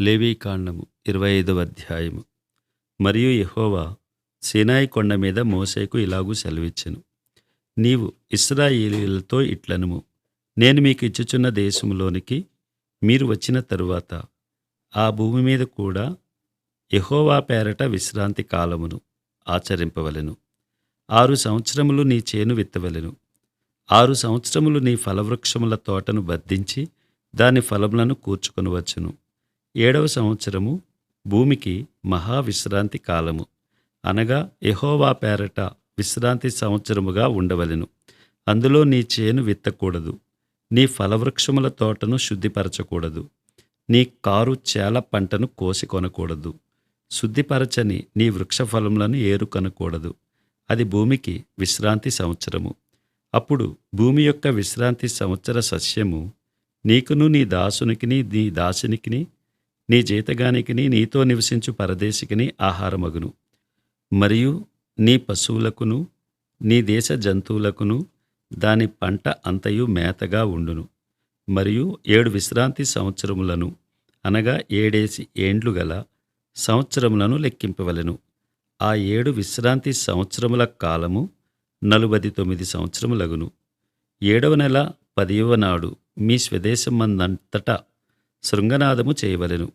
లేవీకాండము ఇరవై ఐదవ అధ్యాయము. మరియు యహోవా సినాయి కొండ మీద మోసేకు ఇలాగూ సెలవిచ్చెను. నీవు ఇస్రాయేలీలతో ఇట్లనుము. నేను మీకు ఇచ్చుచున్న దేశంలోనికి మీరు వచ్చిన తరువాత ఆ భూమి మీద కూడా యహోవా పేరట విశ్రాంతి కాలమును ఆచరింపవలెను. ఆరు సంవత్సరములు నీ చేను విత్తవలెను. ఆరు సంవత్సరములు నీ ఫలవృక్షముల తోటను బద్దించి దాని ఫలములను కూర్చుకొనవచ్చును. ఏడవ సంవత్సరము భూమికి మహావిశ్రాంతి కాలము. అనగా ఎహోవా పేరట విశ్రాంతి సంవత్సరముగా ఉండవలెను. అందులో నీ చేను విత్తకూడదు. నీ ఫలవృక్షముల తోటను శుద్ధిపరచకూడదు. నీ కారు చేల పంటను కోసి కొనకూడదు శుద్ధిపరచని నీ వృక్ష ఫలములను ఏరుకొనకూడదు. అది భూమికి విశ్రాంతి సంవత్సరము. అప్పుడు భూమి యొక్క విశ్రాంతి సంవత్సర సస్యము నీకును నీ దాసునికిని నీ దాసునికిని నీ జీతగానికిని నీతో నివసించు పరదేశికిని ఆహారమగును. మరియు నీ పశువులకును నీ దేశ జంతువులకును దాని పంట అంతయు మేతగా ఉండును. మరియు ఏడు విశ్రాంతి సంవత్సరములను అనగా ఏడేసి ఏండ్లు గల సంవత్సరములను లెక్కింపవలెను. ఆ ఏడు విశ్రాంతి సంవత్సరముల కాలము నలుబది తొమ్మిది సంవత్సరములగును. ఏడవ నెల పదివ నాడు మీ స్వదేశమందంతటా శృంగనాదము చేయవలెను.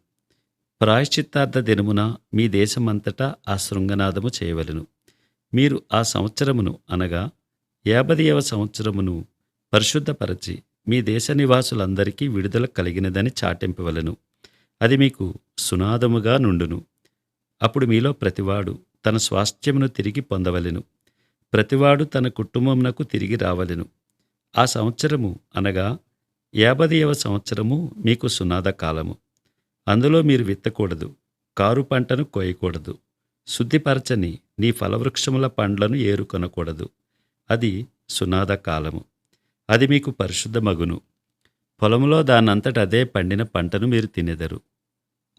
ప్రాయశ్చిత్తార్థ దినమున మీ దేశమంతటా ఆ శృంగనాదము చేయవలెను. మీరు ఆ సంవత్సరమును అనగా యాభదయవ సంవత్సరమును పరిశుద్ధపరచి మీ దేశ నివాసులందరికీ విడుదల కలిగినదని చాటింపవలెను. అది మీకు సునాదముగా నుండును. అప్పుడు మీలో ప్రతివాడు తన స్వాస్థ్యమును తిరిగి పొందవలెను. ప్రతివాడు తన కుటుంబమునకు తిరిగి రావలెను. ఆ సంవత్సరము అనగా యాభదయవ సంవత్సరము మీకు సునాద కాలము. అందులో మీరు విత్తకూడదు కారు పంటను కోయకూడదు శుద్ధిపరచని నీ ఫలవృక్షముల పండ్లను ఏరుకొనకూడదు. అది సునాద కాలము. అది మీకు పరిశుద్ధ మగును. పొలములో దానంతట అదే పండిన పంటను మీరు తినెదరు.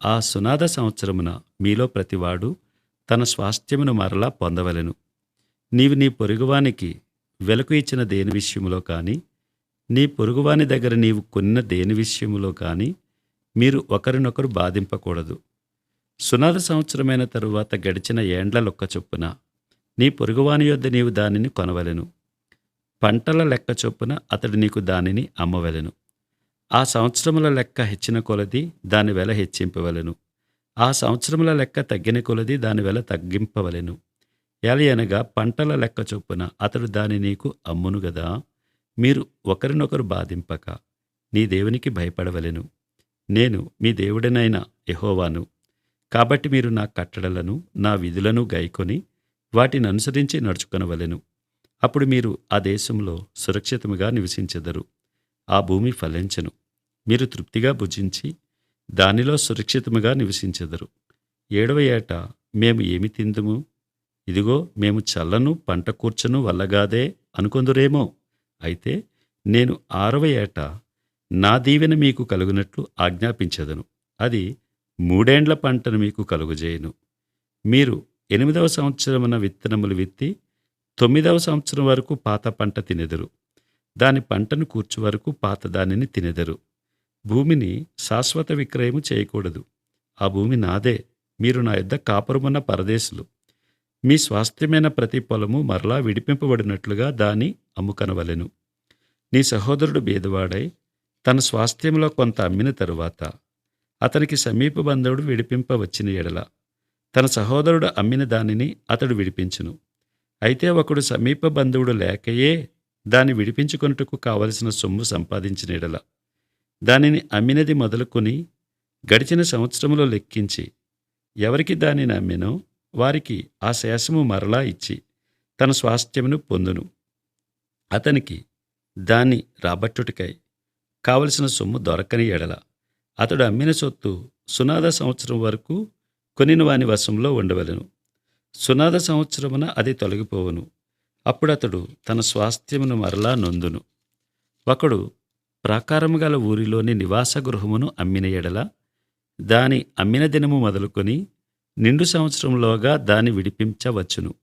ఆ సునాద సంవత్సరమున మీలో ప్రతివాడు తన స్వాస్థ్యమును మరలా పొందవలెను. నీవు నీ పొరుగువానికి వెలకు ఇచ్చిన దేని విషయములో కానీ నీ పొరుగువాని దగ్గర నీవు కొన్న దేని విషయములో కానీ మీరు ఒకరినొకరు బాధింపకూడదు. సునాద సంవత్సరమైన తరువాత గడిచిన ఏండ్ల లొక్క చొప్పున నీ పొరుగువాని యొద్ద నీవు దానిని కొనవలెను. పంటల లెక్క చొప్పున అతడు నీకు దానిని అమ్మవలెను. ఆ సంవత్సరముల లెక్క హెచ్చిన కొలది దాని వెల హెచ్చింపవలెను. ఆ సంవత్సరముల లెక్క తగ్గిన కొలది దాని వెల తగ్గింపవలెను. ఎలయనగా పంటల లెక్క చొప్పున అతడు దాని నీకు అమ్మును గదా? మీరు ఒకరినొకరు బాధింపక నీ దేవునికి భయపడవలెను. నేను మీ దేవుడనైన యహోవాను. కాబట్టి మీరు నా కట్టడలను నా విధులను గైకొని వాటిని అనుసరించి నడుచుకొనవలెను. అప్పుడు మీరు ఆ దేశంలో సురక్షితముగా నివసించెదరు. ఆ భూమి ఫలించను. మీరు తృప్తిగా భుజించి దానిలో సురక్షితముగా నివసించెదరు. ఏడవ ఏట మేము ఏమి తిందుము? ఇదిగో మేము చల్లను పంట కూర్చను వల్లగాదే అనుకొందురేమో. అయితే నేను ఆరవ ఏట నా దీవెన మీకు కలుగునట్లు ఆజ్ఞాపించదను. అది మూడేండ్ల పంటను మీకు కలుగుజేయును. మీరు ఎనిమిదవ సంవత్సరమున విత్తనములు విత్తి తొమ్మిదవ సంవత్సరం వరకు పాత పంట తినెదరు. దాని పంటను కూర్చు వరకు పాత దానిని తినెదరు. భూమిని శాశ్వత విక్రయము చేయకూడదు. ఆ భూమి నాదే. మీరు నా యొద్ద కాపురమున్న పరదేశులు. మీ స్వాస్థ్యమైన ప్రతి పొలము మరలా విడిపింపబడినట్లుగా దాని అమ్ముకనవలెను. నీ సహోదరుడు బీదవాడై తన స్వాస్థ్యంలో కొంత అమ్మిన తరువాత అతనికి సమీప బంధువుడు విడిపింపవచ్చిన ఎడల తన సహోదరుడు అమ్మిన దానిని అతడు విడిపించును. అయితే ఒకడు సమీప బంధువుడు లేకయే దాన్ని విడిపించుకొనుటకు కావలసిన సొమ్ము సంపాదించిన ఎడల దానిని అమ్మినది మొదలుకొని గడిచిన సంవత్సరములో లెక్కించి ఎవరికి దానిని అమ్మినో? వారికి ఆ శేషము మరలా ఇచ్చి తన స్వాస్థ్యమును పొందును. అతనికి దాన్ని రాబట్టుటికై కావలసిన సొమ్ము దొరకని ఎడల. అతడు అమ్మిన సొత్తు సునాద సంవత్సరం వరకు కొనిన వాని వశంలో ఉండవలెను. సునాద సంవత్సరమున అది తొలగిపోవును. అప్పుడతడు తన స్వాస్థ్యమును మరలా నొందును. ఒకడు ప్రాకారము గల ఊరిలోని నివాస గృహమును అమ్మిన ఎడల దాని అమ్మిన దినము మొదలుకొని నిండు సంవత్సరంలోగా దాన్ని విడిపించవచ్చును.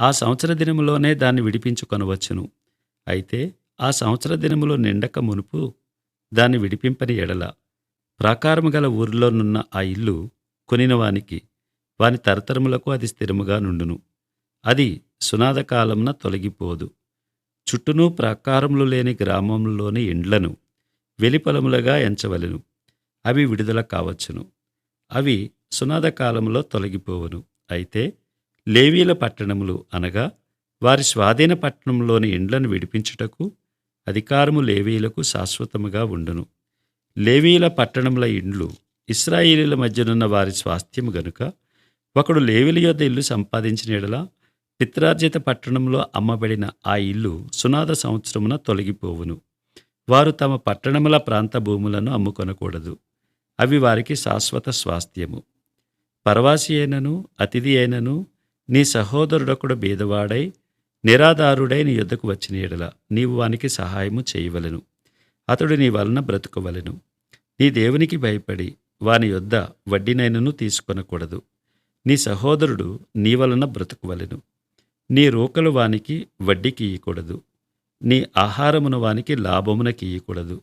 ఆ సంవత్సర దినములోనే దాన్ని విడిపించుకొనవచ్చును. అయితే ఆ సంవత్సర దినములో నిండక మునుపు దాన్ని విడిపింపని ఎడల ప్రాకారము గల ఊరిలోనున్న ఆ ఇల్లు కొనిన వానికి వాని తరతరములకు అది స్థిరముగా నుండును. అది సునాద కాలమున తొలగిపోదు. చుట్టూను ప్రాకారములు లేని గ్రామంలోని ఇండ్లను వెలిపలములుగా ఎంచవలెను. అవి విడుదల కావచ్చును. అవి సునాద కాలములో తొలగిపోవును. అయితే లేవీల పట్టణములు అనగా వారి స్వాధీన పట్టణంలోని ఇండ్లను విడిపించుటకు అధికారము లేవీలకు శాశ్వతముగా ఉండును. లేవీల పట్టణముల ఇండ్లు ఇస్రాయేలీల మధ్యనున్న వారి స్వాస్థ్యము గనుక ఒకడు లేవీల యొద్ద ఇల్లు సంపాదించిన ఎడలా పిత్రార్జిత పట్టణంలో అమ్మబడిన ఆ ఇల్లు సునాద సంవత్సరమున తొలగిపోవును. వారు తమ పట్టణముల ప్రాంత భూములను అమ్ముకొనకూడదు. అవి వారికి శాశ్వత స్వాస్థ్యము. పరవాసి అయినను అతిథి అయినను నీ సహోదరుడొకడు బీదవాడై నిరాధారుడై నీ యొద్దకు వచ్చిన ఎడల నీవు వానికి సహాయము చేయవలెను. అతడు నీ వలన బ్రతుకవలెను. నీ దేవునికి భయపడి వాని యొద్ద వడ్డీనైనను తీసుకొనకూడదు. నీ సహోదరుడు నీ వలన బ్రతుకువలెను. నీ రోకలు వానికి వడ్డీకి ఇయ్యకూడదు నీ ఆహారమును వానికి లాభమున ఇయ్యకూడదు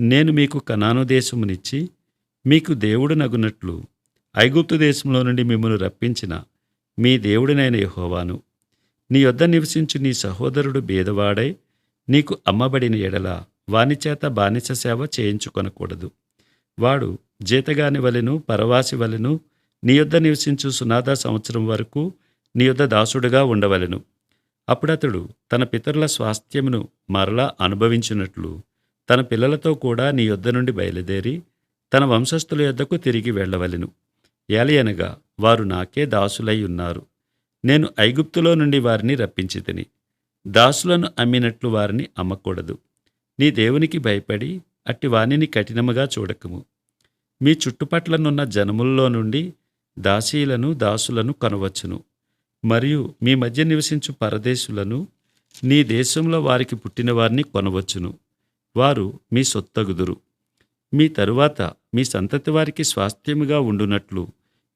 నేను మీకు కనాను దేశమునిచ్చి మీకు దేవుడు నగునట్లు ఐగుప్తు దేశంలో నుండి మిమ్మల్ని రప్పించిన మీ దేవుడినైన యహోవాను. నీ యొద్ద నివసించు నీ సహోదరుడు బేదవాడై నీకు అమ్మబడిన ఎడల వానిచేత బానిస సేవ చేయించుకొనకూడదు. వాడు జీతగాని వలెను పరవాసి వలెను నీ యొద్ద నివసించు సునాద సంవత్సరం వరకు నీ యొద్ద దాసుడుగా ఉండవలెను. అప్పుడతడు తన పితరుల స్వాస్థ్యమును మరలా అనుభవించినట్లు తన పిల్లలతో కూడా నీ యొద్ద నుండి బయలుదేరి తన వంశస్థుల యొద్దకు తిరిగి వెళ్ళవలెను. ఏలయనగా వారు నాకే దాసులై ఉన్నారు. నేను ఐగుప్తులో నుండి వారిని రప్పించితిని. దాసులను అమ్మినట్లు వారిని అమ్మకూడదు. నీ దేవునికి భయపడి అట్టి వాణిని కఠినముగా చూడకము. మీ చుట్టుపట్లనున్న జనముల్లో నుండి దాసీలను దాసులను కనవచ్చును. మరియు మీ మధ్య నివసించు పరదేశులను నీ దేశంలో వారికి పుట్టిన వారిని కొనవచ్చును. వారు మీ సొత్తగుదురు. మీ తరువాత మీ సంతతి వారికి స్వాస్థ్యముగా ఉండునట్లు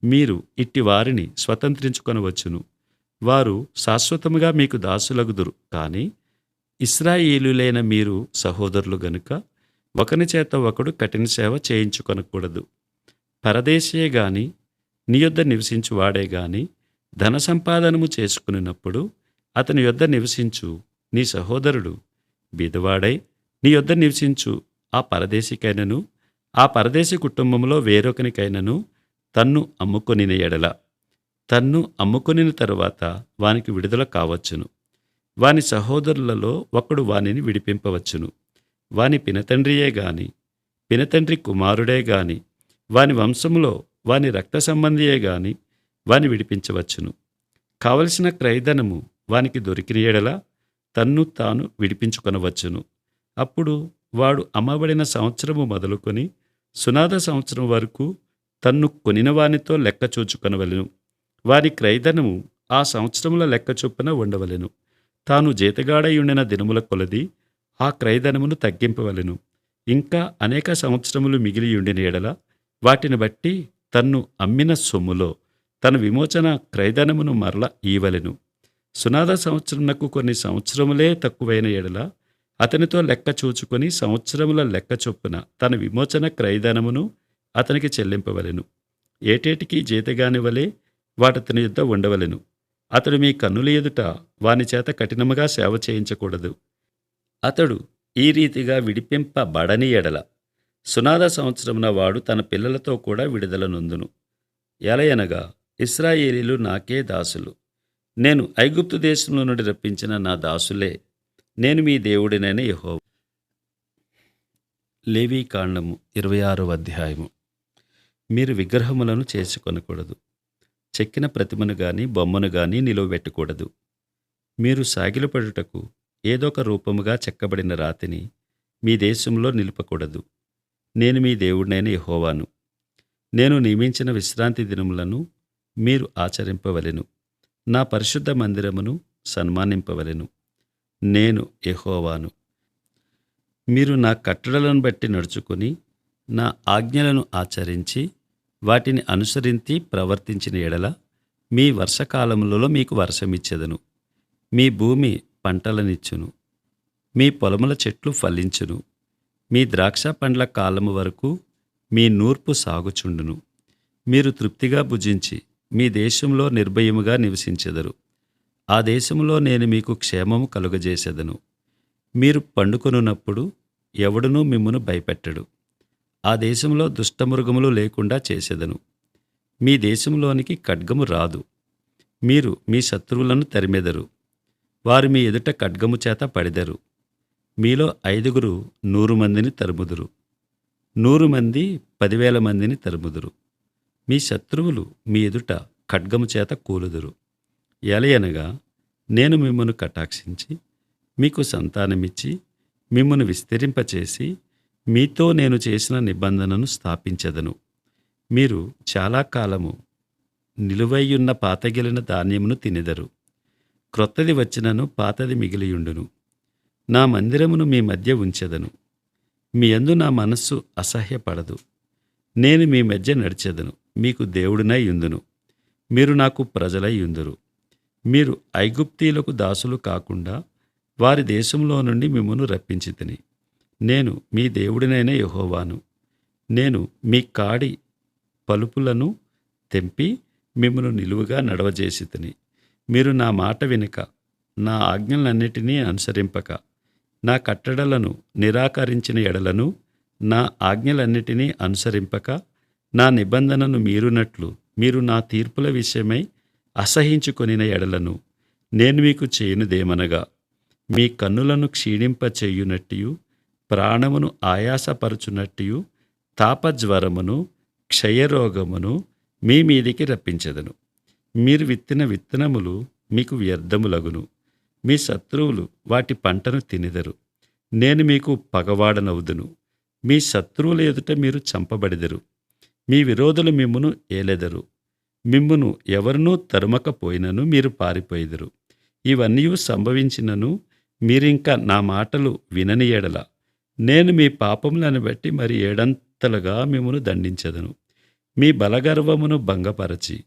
మీరు ఇట్టి వారిని స్వతంత్రించుకొనవచ్చును. వారు శాశ్వతముగా మీకు దాసులగుదురు. కానీ ఇస్రాయేలులైన మీరు సహోదరులు గనుక ఒకని చేత ఒకడు కఠిన సేవ చేయించుకొనకూడదు. పరదేశీయే గాని నీ యొద్ద నివసించు వాడే గాని ధన సంపాదనము చేసుకునినప్పుడు అతని యొద్ద నివసించు నీ సహోదరుడు. బీదవాడై నీ యొద్ద నివసించు ఆ పరదేశికైనను ఆ పరదేశి కుటుంబంలో వేరొకనికైనను తన్ను అమ్ముకొనిన ఎడల. తన్ను అమ్ముకొనిన తరువాత వానికి విడుదల కావచ్చును. వాని సహోదరులలో ఒకడు వానిని విడిపింపవచ్చును. వాని పినతండ్రియే గాని పినతండ్రి కుమారుడే గాని వాని వంశములో వాని రక్త సంబంధియే గాని వాని విడిపించవచ్చును. కావలసిన క్రయధనము వానికి దొరికిన ఎడల తన్ను తాను విడిపించుకొనవచ్చును. అప్పుడు వాడు అమ్మబడిన సంవత్సరము మొదలుకొని సునాద సంవత్సరం వరకు తన్ను కొనిన వానితో లెక్క చూచుకొనవలెను. వారి క్రైధనము ఆ సంవత్సరముల లెక్క చొప్పున ఉండవలెను. తాను జీతగాడై ఉండిన దినముల కొలది ఆ క్రయధనమును తగ్గింపవలెను. ఇంకా అనేక సంవత్సరములు మిగిలి ఉండిన ఎడల వాటిని బట్టి తన్ను అమ్మిన సొమ్ములో తన విమోచన క్రయధనమును మరల ఈవలెను. సునాద సంవత్సరమునకు కొన్ని సంవత్సరములే తక్కువైన ఎడల అతనితో లెక్క చూచుకొని సంవత్సరముల లెక్క చొప్పున తన విమోచన క్రయధనమును అతనికి చెల్లింపవలెను. ఏటేటికి జీతగాని వలె వాటతని యుద్ధ ఉండవలెను. అతడు మీ కన్నుల ఎదుట వాని చేత కఠినముగా సేవ చేయించకూడదు. అతడు ఈ రీతిగా విడిపింపబడని ఎడల. సునాద సంవత్సరమున వాడు తన పిల్లలతో కూడా విడుదలనొందును ఎలయనగా ఇస్రాయేలీలు నాకే దాసులు. నేను ఐగుప్తు దేశంలో నుండి రప్పించిన నా దాసులే. నేను మీ దేవుడినైన యహో లేవీ కాండము ఇరవై ఆరో అధ్యాయము. మీరు విగ్రహములను చేసుకొనకూడదు. చెక్కిన ప్రతిమను గాని బొమ్మను గాని నిలువబెట్టకూడదు మీరు సాగిలపడుటకు ఏదొక రూపముగా చెక్కబడిన రాతిని మీ దేశంలో నిలుపకూడదు. నేను మీ దేవుడినైన యహోవాను. నేను నియమించిన విశ్రాంతి దినములను మీరు ఆచరింపవలెను. నా పరిశుద్ధ మందిరమును సన్మానింపవలెను. నేను యహోవాను. మీరు నా కట్టడలను బట్టి నడుచుకొని నా ఆజ్ఞలను ఆచరించి వాటిని అనుసరించి ప్రవర్తించిన ఎడల మీ వర్షకాలములలో మీకు వర్షమిచ్చెదను మీ భూమి పంటలనిచ్చును. మీ పొలముల చెట్లు ఫలించును. మీ ద్రాక్ష పండ్ల కాలము వరకు మీ నూర్పు సాగుచుండును. మీరు తృప్తిగా భుజించి మీ దేశంలో నిర్భయముగా నివసించెదరు. ఆ దేశంలో నేను మీకు క్షేమము కలుగజేసేదను. మీరు పండుకొనున్నప్పుడు ఎవడునూ మిమ్మును భయపెట్టడు. ఆ దేశంలో దుష్టమృగములు లేకుండా చేసేదను. మీ దేశంలోనికి ఖడ్గము రాదు. మీరు మీ శత్రువులను తరిమెదరు. వారు మీ ఎదుట ఖడ్గము చేత పడిదరు. మీలో ఐదుగురు నూరు మందిని తరుముదురు. నూరు మంది పదివేల మందిని తరుముదురు. మీ శత్రువులు మీ ఎదుట ఖడ్గము చేత కూలుదురు. ఎలయనగా నేను మిమ్మను కటాక్షించి మీకు సంతానమిచ్చి మిమ్మను విస్తరింపచేసి మీతో నేను చేసిన నిబంధనను స్థాపించదను. మీరు చాలా కాలము నిలువైయున్న పాతగిలిన ధాన్యమును తినెదరు. క్రొత్తది వచ్చినను పాతది మిగిలియుండును. నా మందిరమును మీ మధ్య ఉంచెదను. మీ యందు నా మనస్సు అసహ్యపడదు. నేను మీ మధ్య నడిచెదను. మీకు దేవుడునైయుందును మీరు నాకు ప్రజలై మీరు ఐగుప్తీలకు దాసులు కాకుండా వారి దేశంలో నుండి మిమ్మను రప్పించితిని. నేను మీ దేవుడినైన యహోవాను. నేను మీ కాడి పలుపులను తెంపి మిమ్మను నిలువుగా నడవజేసితిని. మీరు నా మాట వినక నా ఆజ్ఞలన్నిటినీ అనుసరింపక నా కట్టడలను నిరాకరించిన ఎడలను నా ఆజ్ఞలన్నిటినీ అనుసరింపక నా నిబంధనను మీరునట్లు మీరు నా తీర్పుల విషయమై అసహించుకొనిన ఎడలను నేను మీకు చేయనుదేమనగా మీ కన్నులను క్షీణింపచేయునట్టియు ప్రాణమును ఆయాసపరచునట్టియు తాపజ్వరమును క్షయరోగమును మీ మీదికి రప్పించెదను. మీరు విత్తిన విత్తనములు మీకు వ్యర్థములగును. మీ శత్రువులు వాటి పంటను తినిదరు. నేను మీకు పగవాడనవుదును. మీ శత్రువుల ఎదుట మీరు చంపబడిదరు. మీ విరోధులు మిమ్మును ఏలెదరు. మిమ్మును ఎవరినూ తరుమకపోయినను మీరు పారిపోయిదరు. ఇవన్నీ సంభవించినను మీరింకా నా మాటలు వినని ఎడల. నేను మీ పాపములను బట్టి మరి ఏడంతలుగా మిమ్మను దండించదను. మీ బలగర్వమును భంగపరచి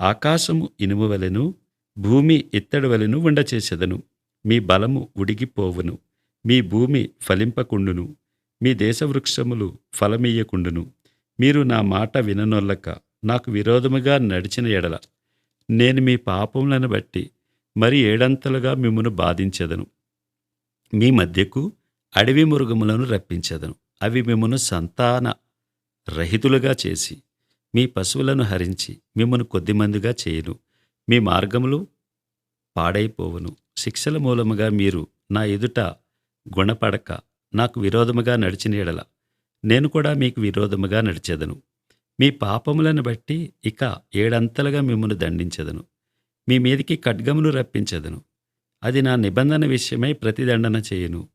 ఆకాశము ఇనుమువలెను భూమి ఇత్తడి వలెను ఉండచేసెదను. మీ బలము ఉడిగిపోవును. మీ భూమి ఫలింపకుండును. మీ దేశవృక్షములు ఫలమీయకుండును. మీరు నా మాట విననొల్లక నాకు విరోధముగా నడిచిన ఎడల నేను మీ పాపములను బట్టి మరి ఏడంతలుగా మిమ్మను బాధించెదను. మీ మధ్యకు అడవి మృగములను రప్పించెదను. అవి మిమ్మను సంతాన రహితులుగా చేసి మీ పశువులను హరించి మిమ్మను కొద్దిమందిగా చేయను. మీ మార్గములు పాడైపోవును. శిక్షల మూలముగా మీరు నా ఎదుట గుణపడక నాకు విరోధముగా నడిచిన ఎడల నేను కూడా మీకు విరోధముగా నడిచెదను. మీ పాపములను బట్టి ఇక ఏడంతలుగా మిమ్మను దండించెదను. మీ మీదికి ఖడ్గమును రప్పించెదను. అది నా నిబంధన విషయమై ప్రతిదండన చేయను.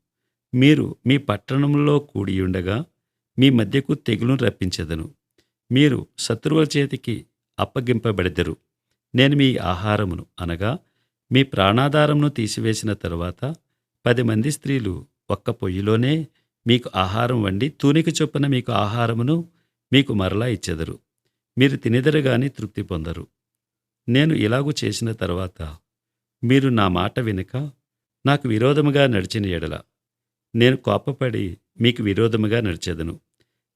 మీరు మీ పట్టణంలో కూడియుండగా మీ మధ్యకు తెగులును రప్పించెదను. మీరు శత్రువుల చేతికి అప్పగింపబడిద్దరు నేను మీ ఆహారమును అనగా మీ ప్రాణాధారమును తీసివేసిన తరువాత పది మంది స్త్రీలు ఒక్క పొయ్యిలోనే మీకు ఆహారం వండి తూనిక చొప్పున మీకు ఆహారమును మీకు మరలా ఇచ్చెదరు. మీరు తినెదరు గాని తృప్తి పొందరు. నేను ఇలాగు చేసిన తర్వాత మీరు నా మాట వినక నాకు విరోధముగా నడిచిన ఎడల నేను కోపపడి మీకు విరోధముగా నడిచెదను.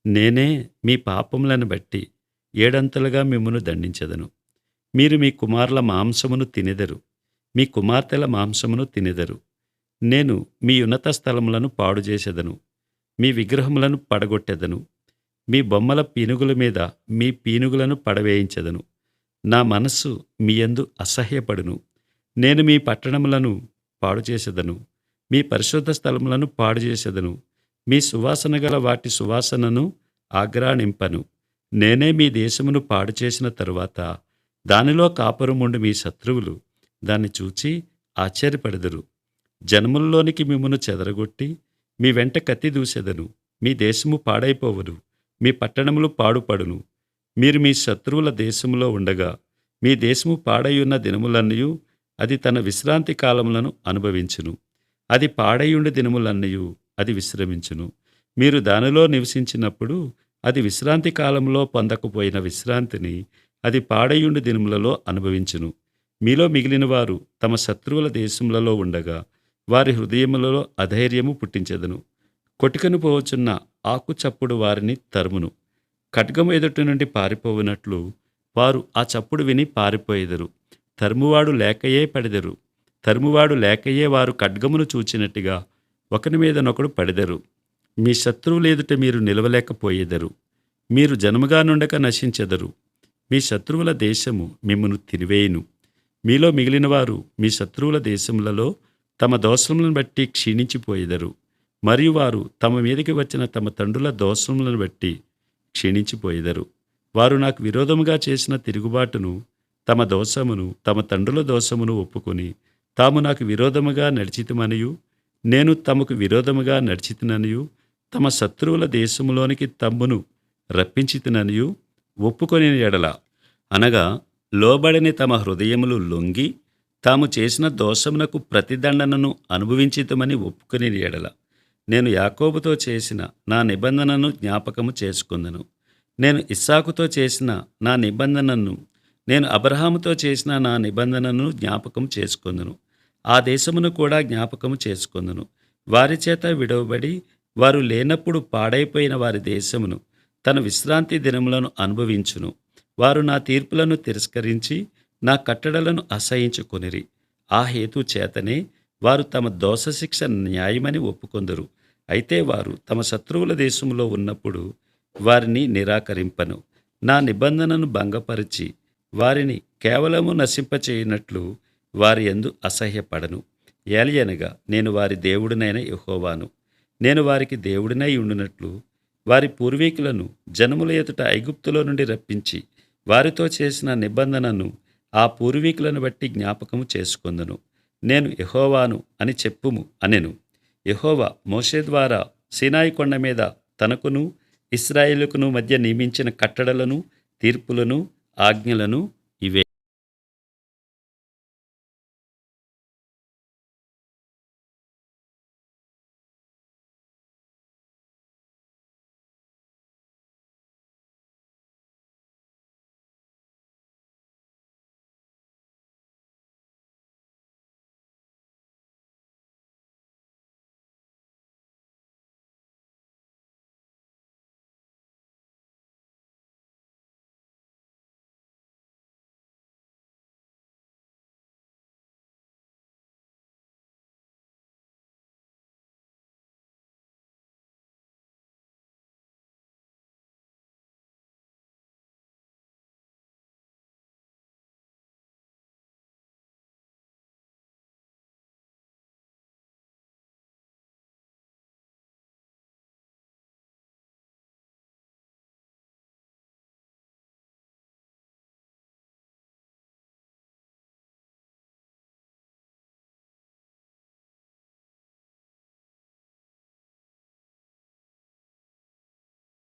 నేనే మీ పాపములను బట్టి ఏడంతలుగా మిమ్మను దండించెదను. మీరు మీ కుమారుల మాంసమును తినెదరు. మీ కుమార్తెల మాంసమును తినెదరు. నేను మీ ఉన్నత స్థలములను పాడు చేసేదను మీ విగ్రహములను పడగొట్టెదను. మీ బొమ్మల పీనుగుల మీద మీ పీనుగులను పడవేయించెదను. నా మనస్సు మీ యందు అసహ్యపడును. నేను మీ పట్టణములను పాడు చేసేదను మీ పరిశుద్ధ స్థలములను పాడు చేసేదను. మీ సువాసన గల వాటి సువాసనను ఆగ్రాణింపను నేనే మీ దేశమును పాడు చేసిన తరువాత దానిలో కాపురముండు మీ శత్రువులు దాన్ని చూచి ఆశ్చర్యపడెదరు. జనముల్లోనికి మిమ్మను చెదరగొట్టి మీ వెంట కత్తి దూసెదను. మీ దేశము పాడైపోవును. మీ పట్టణములు పాడుపడును. మీరు మీ శత్రువుల దేశములో ఉండగా మీ దేశము పాడైయున్న దినములన్నయూ అది తన విశ్రాంతి కాలములను అనుభవించును. అది పాడైయుండి దినములన్నయు అది విశ్రమించును. మీరు దానిలో నివసించినప్పుడు అది విశ్రాంతి కాలంలో పొందకపోయిన విశ్రాంతిని అది పాడైయుండి దినములలో అనుభవించును. మీలో మిగిలిన వారు తమ శత్రువుల దేశములలో ఉండగా వారి హృదయములలో అధైర్యము పుట్టించెదను. కొటికను పోవచున్న ఆకు చప్పుడు వారిని తరుమును. ఖడ్గము ఎదుటి నుండి పారిపోవునట్లు వారు ఆ చప్పుడు విని పారిపోయేదరు. తరుమువాడు లేకయే పడెదరు. తరుమువాడు లేకయే వారు ఖడ్గమును చూచినట్టుగా ఒకని మీదనొకడు పడెదరు. మీ శత్రువులు ఎదుట మీరు నిలవలేకపోయేదరు. మీరు జనముగా నుండక నశించెదరు. మీ శత్రువుల దేశము మిమ్మను తిరివేయును మీలో మిగిలినవారు మీ శత్రువుల దేశములలో తమ దోషములను బట్టి క్షీణించిపోయేదరు. మరియు వారు తమ మీదకి వచ్చిన తమ తండ్రుల దోషములను బట్టి క్షీణించిపోయేదరు. వారు నాకు విరోధముగా చేసిన తిరుగుబాటును తమ దోషమును తమ తండ్రుల దోషమును ఒప్పుకొని తాము నాకు విరోధముగా నడిచితమనియు నేను తమకు విరోధముగా నడిచితిననియు తమ శత్రువుల దేశములోనికి తమ్మును రప్పించితిననియు ఒప్పుకొని ఎడల. అనగా లోబడని తమ హృదయములు లొంగి తాము చేసిన దోషమునకు ప్రతిదండనను అనుభవించితమని ఒప్పుకొని ఎడల. నేను యాకోబుతో చేసిన నా నిబంధనను జ్ఞాపకము చేసుకుందను. నేను ఇస్సాకుతో చేసిన నా నిబంధనను నేను అబ్రహాముతో చేసిన నా నిబంధనను జ్ఞాపకం చేసుకుందును. ఆ దేశమును కూడా జ్ఞాపకము చేసుకొందును. వారి చేత విడవబడి వారు లేనప్పుడు పాడైపోయిన వారి దేశమును తన విశ్రాంతి దినములను అనుభవించును. వారు నా తీర్పులను తిరస్కరించి నా కట్టడలను అసహించుకొనిరి. ఆ హేతు చేతనే వారు తమ దోషశిక్ష న్యాయమని ఒప్పుకొందరు. అయితే వారు తమ శత్రువుల దేశంలో ఉన్నప్పుడు వారిని నిరాకరింపను. నా నిబంధనను భంగపరిచి వారిని కేవలము నశింపచేయనట్లు వారి ఎందు అసహ్యపడను. ఏలియనగా నేను వారి దేవుడినైన యహోవాను. నేను వారికి దేవుడినై ఉండినట్లు వారి పూర్వీకులను జనముల ఎదుట ఐగుప్తులో నుండి రప్పించి వారితో చేసిన నిబంధనను ఆ పూర్వీకులను బట్టి జ్ఞాపకము చేసుకొందును. నేను యహోవాను అని చెప్పుము అనెను. యహోవా మోషే ద్వారా సినాయి కొండ మీద తనకును ఇస్రాయిలకును మధ్య నియమించిన కట్టడలను తీర్పులను ఆజ్ఞలను ఇవే.